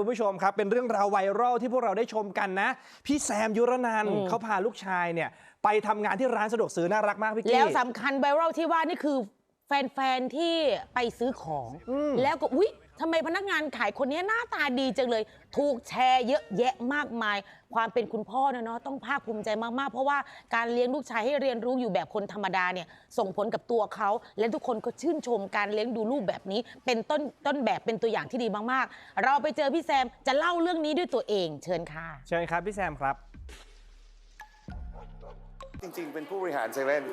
คุณผู้ชมครับ เป็นเรื่องราวไวรัลที่พวกเราได้ชมกันนะ พี่แซมยุรนันท์อืมเขาพาลูกชายเนี่ย ไปทำงานที่ร้านสะดวกซื้อน่ารักมากพี่กี้ แล้วสำคัญไวรัลที่ว่านี่คือ แฟนๆที่ไปซื้อของอืมแล้วก็อุ๊ยทำไมพนักงานขายคนนี้หน้าตาดีจังเลย ถูกแชร์เยอะแยะมากมาย ความเป็นคุณพ่อเนอะเนาะต้องภาคภูมิใจมากๆ เพราะว่าการเลี้ยงลูกชายให้เรียนรู้อยู่แบบคนธรรมดาเนี่ยส่งผลกับตัวเขา และทุกคนก็ชื่นชมการเลี้ยงดูลูกแบบนี้ เป็นต้นต้นแบบเป็นตัวอย่างที่ดีมากๆ เราไปเจอพี่แซมจะเล่าเรื่องนี้ด้วยตัวเอง เชิญค่ะ เชิญครับพี่แซมครับ จริงๆ เป็นผู้บริหารเซเว่น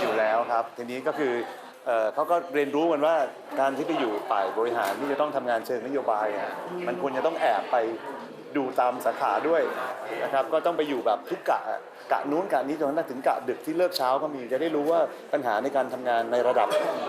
อยู่แล้วครับ ทีนี้ก็คือ เอ่อเขาก็เรียนรู้กันว่าการที่ไปอยู่ฝ่ายบริหารที่จะต้องทำงานเชิงนโยบายอะมันควรจะต้องแอบไป ดูตามสาขาด้วยนะครับก็ต้องไปอยู่แบบทุกกะกะนู้นกะนี้จนกระทั่งถึงกะดึกที่เลิกเช้าก็มีจะได้รู้ว่าปัญหาในการทำงานในระดับ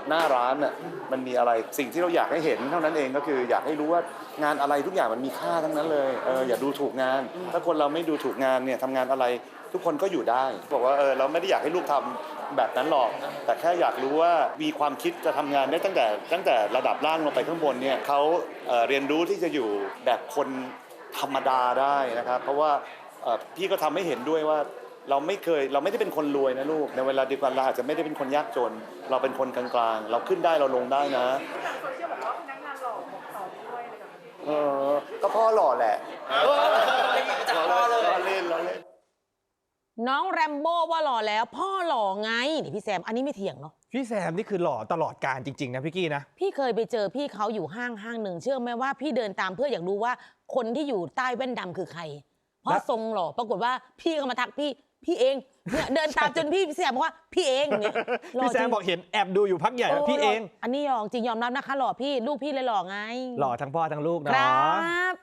หน้าร้านน่ะมันมีอะไรสิ่งที่เราอยากให้เห็นเท่านั้นเองก็คือ อยากให้รู้ว่างานอะไรทุกอย่างมันมีค่าทั้งนั้นเลยเอออย่าดูถูกงาน ถ้าคนเราไม่ดูถูกงานเนี่ยทำงานอะไรทุกคนก็อยู่ได้ บอกว่าเออเราไม่ได้อยากให้ลูกทำแบบนั้นหรอก แต่แค่อยากรู้ว่ามีความคิดจะทำงานได้ตั้งแต่ ตั้งแต่ระดับล่างลงไปข้างบนเนี่ยเขาเเรียนรู้ที่จะอยู่แบบคน ธรรมดาได้นะครับ เพราะว่าเอ่อพี่ก็ทำให้เห็นด้วยว่าเราไม่เคยเราไม่ได้เป็นคนรวยนะลูกในเวลาเดียวกันเราอาจจะไม่ได้เป็นคนยากจน เราเป็นคนกลางๆ เราขึ้นได้เราลงได้นะโซเชียลบอกว่าพนักงานหล่อบอกต่อด้วยอะไรแบบนี้เออก็พ่อหล่อแหละล้อเล่นล้อเล่นล้อเล่น น้องแรมโบ้ว่าหล่อแล้ว พ่อหล่อไงนี่พี่แซมอันนี้ไม่เถียงเนาะพี่แซมนี่คือหล่อตลอดการจริง ๆ นะพี่กี้นะ พี่เคยไปเจอพี่เขาอยู่ห้างห้างหนึ่งเชื่อไหมว่าพี่เดินตามเพื่ออยากรู้ว่าคนที่อยู่ใต้แว่นดำคือใคร เพราะแล้วทรงหล่อปรากฏว่าพี่เขามาทักพี่พี่เองเนี่ยเดินตามจนพี่พี่แซมบอกว่าพี่เองเนี่ยหล่พี่แซจริมงบอกเห็นแอบดูอยู่พักใหญ่ว่าพี่โหเอง อันนี้หล่อจริงยอมรับนะคะหล่อพี่ลูกพี่เลยหล่อไงหล่อทั้งพ่อทั้งลูกคเนารัะ บ